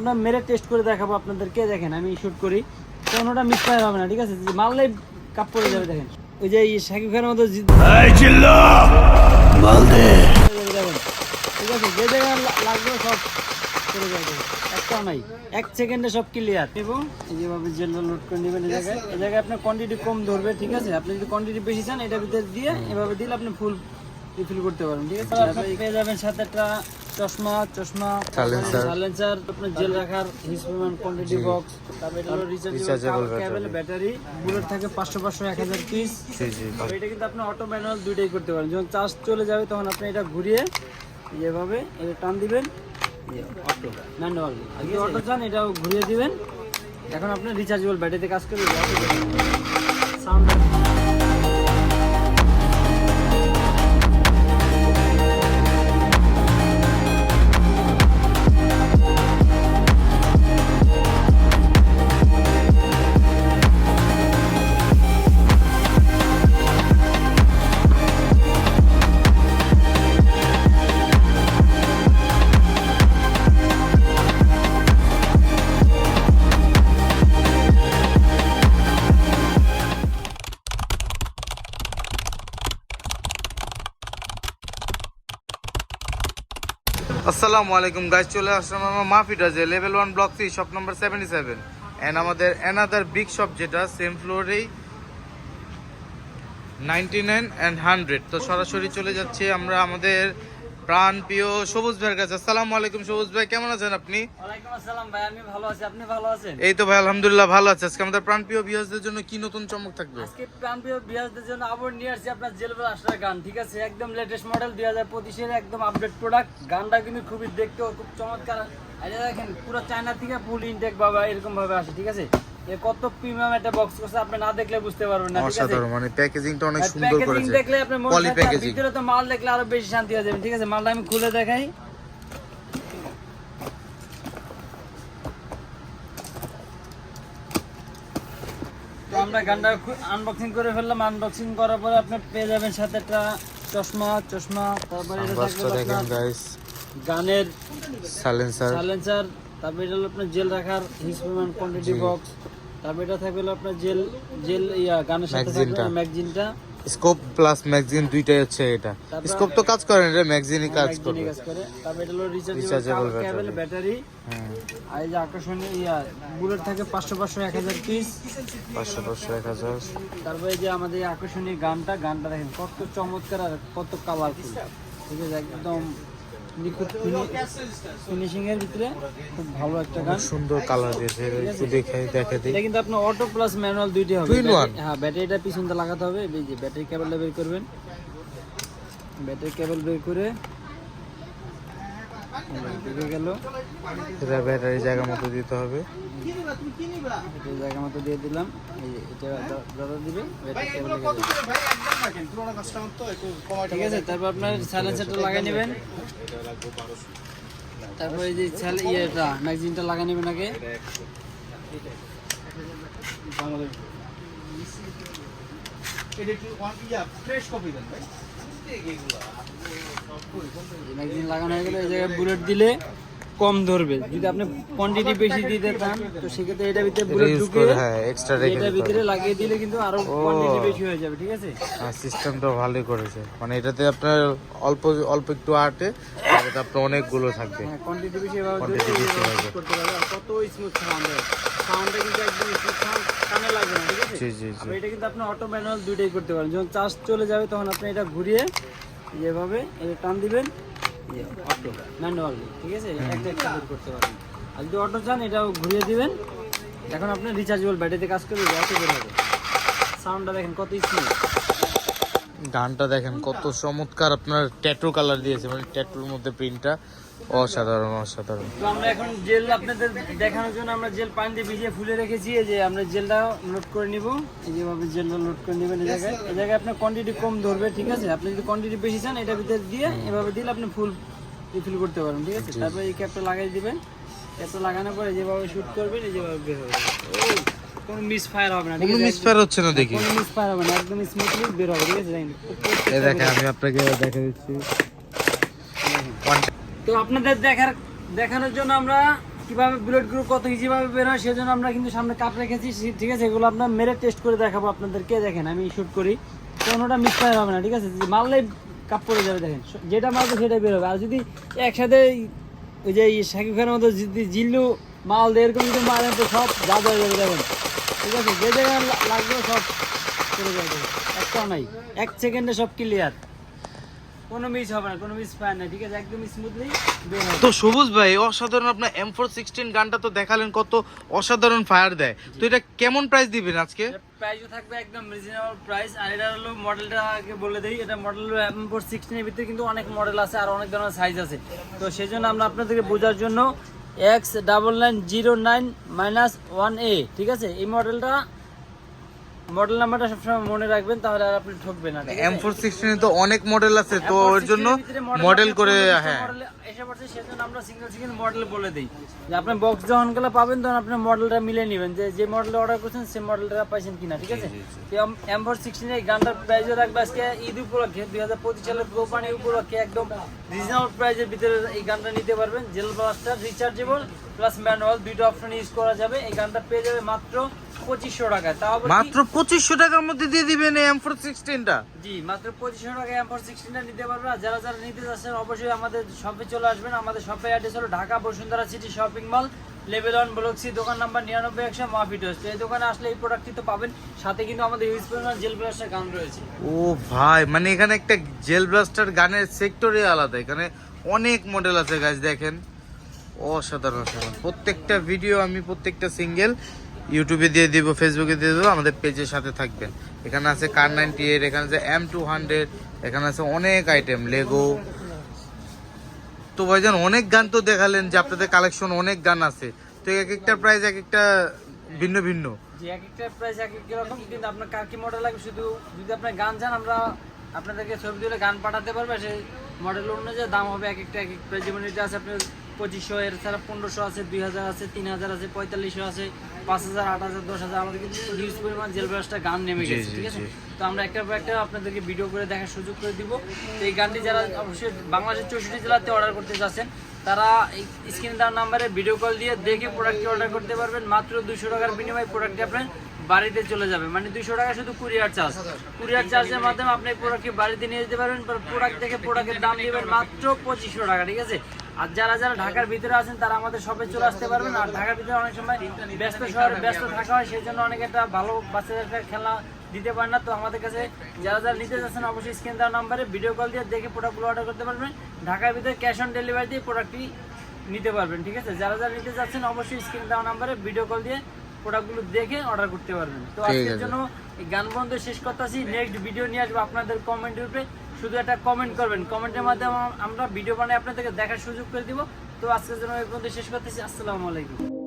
আপনার মেরে টেস্ট করে দেখাবো আপনাদেরকে দেখেন আমি শুট করি। কোনোটা মিস ফায়ার হবে না ঠিক আছে? যে মারলেই কাপ পড়ে যাবে দেখেন। ওই যে শাকিব খানের মতো ঠিক আছে যে জায়গায় লাগবে সব করে যাবে একটাও নাই। এক সেকেন্ডে সব ক্লিয়ার এবং যেভাবে জেলটা লোড করে নেবেন এই জায়গায়। এই জায়গায় আপনার কোয়ান্টিটি কম ধরবে ঠিক আছে? আপনি যদি কোয়ান্টিটি বেশি চান এটার ভিতরে দিয়ে এভাবে দিলে আপনি ফুল রিফিল করতে পারবেন ঠিক আছে? তারপরে পেয়ে যাবেন সাথে একটা চশমা চশমা Silencer. সাইলেন্সার আপনার জেল রাখার হিউজ কোয়ান্টিটি বক্স তারপরে এটা রিচার্জেবল কেবল ব্যাটারি বুলেট থাকে পাঁচশো পাঁচশো এক হাজার পিস জি জি এটা কিন্তু আপনি অটো ম্যানুয়াল দুইটাই করতে পারেন। যখন চার্জ চলে যাবে তখন আপনি এটা ঘুরিয়ে যেভাবে এটা টান দিবেন। অটো ম্যানুয়াল যদি অটো চান এটাও ঘুরিয়ে দিবেন। এখন আপনি রিচার্জেবল ব্যাটারিতে কাজ করবে সাউন্ড আসসালামু আলাইকুম গাইজ চলে আসলাম আমার মাফিটাজে level one block C shop number seventy seven and আমাদের অ্যানাদার বিগ শপ যেটা সেম ফ্লোরেই নাইনটি নাইন অ্যান্ড হান্ড্রেড তো সরাসরি চলে যাচ্ছি আমরা আমাদের প্রাণ প্রিয় সবুজ ভাইয়ের কাছে। আসসালামু আলাইকুম সবুজ ভাই কেমন আছেন আপনি? ওয়ালাইকুম আসসালাম ভাই আমি ভালো আছি আপনি ভালো আছেন? এই তো ভাই আলহামদুলিল্লাহ ভালো আছে। আজকে আমাদের প্রাণ প্রিয় বিহাসদের জন্য কি নতুন চমক থাকবে? আজকে প্রাণপ্রিয় বিয়াসদের জন্য আবার নিয়ে আসছি আপনার জেলবেল আসার গান ঠিক আছে? একদম লেটেস্ট মডেল দুই হাজার পঁচিশের একদম আপডেট প্রোডাক্ট গানটা কিন্তু খুবই দেখতেও খুব চমৎকার। আর দেখেন পুরো চায়না থেকে ফুল ইনটেক বাবা এরকম ভাবে আসে ঠিক আছে? এ কত প্রিমিয়াম একটা বক্স করছে আপনি না দেখলে বুঝতে পারবেন না অসাধারণ মানে প্যাকেজিংটা অনেক সুন্দর প্যাকেজিং করেছে। দেখলে আপনি মনে ভিতরে তো মাল দেখলে আরও বেশি শান্তি হয়ে যাবে ঠিক আছে? মালটা আমি খুলে দেখাই। তো আমরা গানটা আনবক্সিং করে ফেললাম। আনবক্সিং করার পরে আপনি পেয়ে যাবেন সাথে একটা চশমা চশমা তারপরে এটা থাকবে গানের সাইলেন্সার সাইলেন্সার তারপরে এটা হলো আপনার জেল রাখার হিউজ পরিমাণ কোয়ান্টিটি বক্স তারপরে এটা থাকবে আপনার জেল জেল ইয়া গানের সাথে থাকবে ম্যাগজিনটা স্কোপ প্লাস ম্যাগজিন দুইটাই হচ্ছে এটা। স্কোপ তো কাজ করে এটা ম্যাগজিনই কাজ করে। তারপরে এটা হলো রিচার্জেবল। কেবল ব্যাটারি হুম আর এই যে আকর্ষণীয় ইয়া বুলেট থাকে পাঁচশো পাঁচশো এক হাজার পিস পাঁচশো পাঁচশো এক হাজার। তারপরে এই যে আমাদের আকর্ষণীয় গানটা গানটা দেখেন কত চমৎকার আর কত কালারফুল ঠিক আছে একদম নিখুঁত ফিনিশিং এর ভিতরে খুব ভালো একটা গান। সুন্দর কালার দিয়েছে একটু দেখে দেখে দিই। এটা কিন্তু আপনার অটো প্লাস ম্যানুয়াল দুইটি হবে? হ্যাঁ ব্যাটারিটা পিছনটা লাগাতে হবে। এই যে ব্যাটারি কেবলটা বের করবেন। ব্যাটারি কেবল বের করে ঢুকে গেল ব্যাটারি জায়গা মতো দিতে হবে। জায়গা মতো দিয়ে দিলাম। এটা দাদা দিবে ঠিক আছে, তারপর আপনার সাইলেন্সারটা লাগিয়ে নেবেন। তারপর এই যে ইয়েটা ম্যাগজিনটা লাগিয়ে নেবেন আগে। ম্যাগজিন লাগানো হয়ে গেলে এই জায়গায় বুলেট দিলে কম ধরবে। যদি আপনি কোয়ান্টিটি বেশি দিতে চান তো সেক্ষেত্রে এটা ভিতরে বুলেট হ্যাঁ এক্সট্রা রেখে এটা ভিতরে লাগিয়ে দিলে কিন্তু আরও কোয়ান্টিটি বেশি হয়ে যাবে ঠিক আছে? হবে সিস্টেমটা ভালোই করেছে। মানে এটাতে আপনার অল্প অল্প একটু আটে এটা আপনার অনেকগুলো থাকবে। হ্যাঁ কোয়ান্টিটি বেশি এভাবে Quantity বেশি হবে। করতে পারবে। আর কত স্মুথ সাউন্ড হয়। সাউন্ডটা কিন্তু একদম স্মুথ সাউন্ড কানে লাগবে না ঠিক আছে? জি জি জি। এটা কিন্তু আপনি অটো ম্যানুয়াল দুইটাই করতে পারেন। যখন চার্জ চলে যাবে তখন আপনি এটা ঘুরিয়ে যেভাবে এটা টান দিবেন। অটো। ম্যানুয়ালি ঠিক আছে? একটা একটা করতে পারবেন। আর যদি অটো চান এটাও ঘুরিয়ে দিবেন। এখন আপনি রিচার্জেবল ব্যাটারিতে কাজ করবে অটো বের হবে। সাউন্ডটা দেখেন কত স্মুথ গানটা দেখেন কত চমৎকার আপনার ট্যাটু কালার দিয়েছে মানে ট্যাটুর মধ্যে প্রিন্টটা অসাধারণ অসাধারণ। তো আমরা এখন জেল আপনাদের দেখানোর জন্য আমরা জেল পানি দিয়ে ভিজিয়ে ফুলে রেখেছি। এই যে আমরা জেলটা লোড করে নিব। এই যেভাবে জেলটা লোড করে নেবেন এই জায়গায়। এই জায়গায় আপনার কোয়ান্টিটি কম ধরবে ঠিক আছে? আপনি যদি কোয়ান্টিটি বেশি চান এটা ভিতরে দিয়ে এভাবে দিলে আপনি ফুল রিফিল করতে পারেন ঠিক আছে? তারপরে এই ক্যাপটা লাগাই দিবেন। ক্যাপটা লাগানোর পরে যেভাবে শুট করবেন এই যেভাবে বের হবে। কোনো মিস ফায়ার হবে না কোনো আছে? মিসফায়ার হচ্ছে না দেখি। কোনো মিস ফায়ার হবে না একদম স্মুথলি বের হবে ঠিক আছে? দেখেন এ দেখেন আমি আপনাকে দেখা দিচ্ছি তো আপনাদের দেখার, দেখানোর জন্য আমরা কীভাবে বুলেটগুলো কত ইজিভাবে বের হয় সেজন্য আমরা কিন্তু সামনে কাপ রেখেছি। ঠিক আছে, এগুলো আপনার মেরে টেস্ট করে দেখাবো আপনাদেরকে। দেখেন, আমি শুট করি। কোনোটা মিসফায়ার হবে না, ঠিক আছে? যে মারলেই কাপ পড়ে যাবে, দেখেন। যেটা মারবে সেটাই বের হবে। আর যদি একসাথে ওই যে শাকিব খানের মতো যদি জিল্লু মাল দেয়, এরকম যদি মারেন তো সব যা হয়ে যাবে, দেখেন। ঠিক আছে? যে জায়গায় লাগবে সব চলে যাবে একটাও নাই। এক সেকেন্ডে সব ক্লিয়ার কোনো মিস হবে না কোনো মিস পায় না ঠিক আছে? একদম স্মুথলি তো সবুজ ভাই অসাধারণ আপনার এম ফোর সিক্সটিন গানটা তো দেখালেন কত অসাধারণ ফায়ার দেয়। তো এটা কেমন প্রাইস দিবেন আজকে? প্রাইসও থাকবে একদম রিজনেবল প্রাইস আর এটা হলো মডেলটা আগে বলে দিই এটা মডেল এম ফোর সিক্সটিনের ভিতরে কিন্তু অনেক মডেল আছে আর অনেক ধরনের সাইজ আছে। তো সেই জন্য আমরা আপনাদেরকে বোঝার জন্য X double nine zero nine minus one এ ঠিক আছে? এই মডেলটা মডেল নাম্বারটা সবসময় মনে রাখবেন তাহলে আর আপনি ঠকবেন না? এম ফোর সিক্সটিনে তো অনেক মডেল আছে তো ওর জন্য মডেল করে হ্যাঁ। এসে পড়ছে সেজন্য আমরা সিঙ্গেল সিঙ্গেল মডেল বলে দিই। যে আপনি বক্স যখন গেলে পাবেন তখন আপনি মডেলটা নেবেন। যে যে মডেলটা অর্ডার করছেন সেই মডেলটা পাইছেন কিনা ঠিক আছে? এম ফোর সিক্সটিন এই গানটার প্রাইসও রাখবে আজকে ঈদ উপলক্ষে দুই হাজার পঁচিশ সালের উপলক্ষে একদম রিজনেবল প্রাইসের ভিতরে এই গানটা নিতে পারবেন। Gel blaster rechargeable plus manual দুইটা অপশন ইউজ করা যাবে। এই গানটা পেয়ে যাবে মাত্র পঁচিশশো টাকায়। তাও মাত্র পঁচিশশো টাকার মধ্যে দিয়ে দিবেন এম ফোর সিক্সটিনটা জি মাত্র পঁচিশশো টাকা এম ফোর সিক্সটিনটা নিতে পারবে। আর যারা যারা নিতে যাচ্ছেন অবশ্যই আমাদের শপে চলে আসবেন। আমাদের শপের অ্যাড্রেস হলো Dhaka Bashundhara city shopping mall level one block C দোকান নাম্বার নিরানব্বই একশো মাফিটোস এই দোকানে আসলে এই প্রোডাক্টটি তো পাবেন। সাথে কিন্তু আমাদের ইউজ পরিমাণ জেল ব্রাশের গান রয়েছে। ও ভাই মানে এখানে একটা জেল ব্লাস্টার গানের সেক্টরে আলাদা। এখানে অনেক মডেল আছে গাছ দেখেন। অসাধারণ অসাধারণ। প্রত্যেকটা ভিডিও আমি প্রত্যেকটা সিঙ্গেল ইউটিউবে দিয়ে দিব ফেসবুকে দিয়ে দেবো, আমাদের পেজের সাথে থাকবেন। এখানে আছে কার নাইনটি এইট এখানে আছে এম টু হান্ড্রেড এখানে আছে অনেক আইটেম লেগো তো ভাইজান, অনেক গান তো দেখালেন যে আপনাদের কালেকশন অনেক গান আছে। তো এক একটা প্রাইস এক একটা ভিন্ন ভিন্ন। এক একটা এক এক কিন্তু আপনার কার মডেল শুধু যদি আপনার গান চান, আমরা আপনাদেরকে ছবি তুলে গান পাঠাতে পারবে, সেই মডেল অনুযায়ী দাম হবে এক একটা, এক এক প্রাইস যেমন এটা আছে আপনার পঁচিশশো এর ছাড়া পনেরোশো আছে দুই হাজার আছে তিন হাজার আছে পঁয়তাল্লিশশো আছে পাঁচ হাজার আট হাজার দশ হাজার। আমাদের কিন্তু হিউজ পরিমাণ জেল ব্রাশটা গান নেমে গেছে ঠিক আছে? তো আমরা একটা পর একটা আপনাদেরকে ভিডিও করে দেখার সুযোগ করে দিব। তো এই গানটি যারা অবশ্যই বাংলাদেশের চৌষট্টি জেলাতে অর্ডার করতে যাচ্ছেন তারা এই স্ক্রিন দেওয়ার নাম্বারে ভিডিও কল দিয়ে দেখে প্রোডাক্টটি অর্ডার করতে পারবেন। মাত্র দুশো টাকার বিনিময়ে প্রোডাক্টটি আপনার বাড়িতে চলে যাবে। মানে দুশো টাকা শুধু কুরিয়ার চার্জ কুরিয়ার চার্জের মাধ্যমে আপনি প্রোডাক্টটি বাড়িতে নিয়ে যেতে পারবেন প্রোডাক্ট দেখে প্রোডাক্টের দাম নেবেন মাত্র পঁচিশশো টাকা ঠিক আছে? আর যারা যারা ঢাকার ভিতরে আছেন তারা আমাদের শপে চলে আসতে পারবেন। আর ঢাকার ভিতরে অনেক সময় ব্যস্ত শহরে ব্যস্ত থাকা হয় সেই জন্য অনেক একটা ভালো বাচ্চাদের একটা খেলনা দিতে পারেন না। তো আমাদের কাছে যারা যারা নিতে যাচ্ছেন অবশ্যই স্ক্রিন দেওয়ার নাম্বারে ভিডিও কল দিয়ে দেখে প্রোডাক্টগুলো অর্ডার করতে পারবেন। ঢাকার ভিতরে ক্যাশ অন ডেলিভারি দিয়ে প্রোডাক্টটি নিতে পারবেন ঠিক আছে? যারা যারা নিতে যাচ্ছেন অবশ্যই স্ক্রিন দেওয়া নাম্বারে ভিডিও কল দিয়ে প্রোডাক্টগুলো দেখে অর্ডার করতে পারবেন। তো আজকের জন্য গান বন্ধ শেষ করতেছি। নেক্সট ভিডিও নিয়ে আসব আপনাদের কমেন্টের উপরে শুধু একটা কমেন্ট করবেন। কমেন্টের মাধ্যমে আমরা ভিডিও বানিয়ে আপনাদেরকে দেখার সুযোগ করে দিব। তো আজকের জন্য এই পর্যন্ত শেষ করতেছি। আসসালামু আলাইকুম।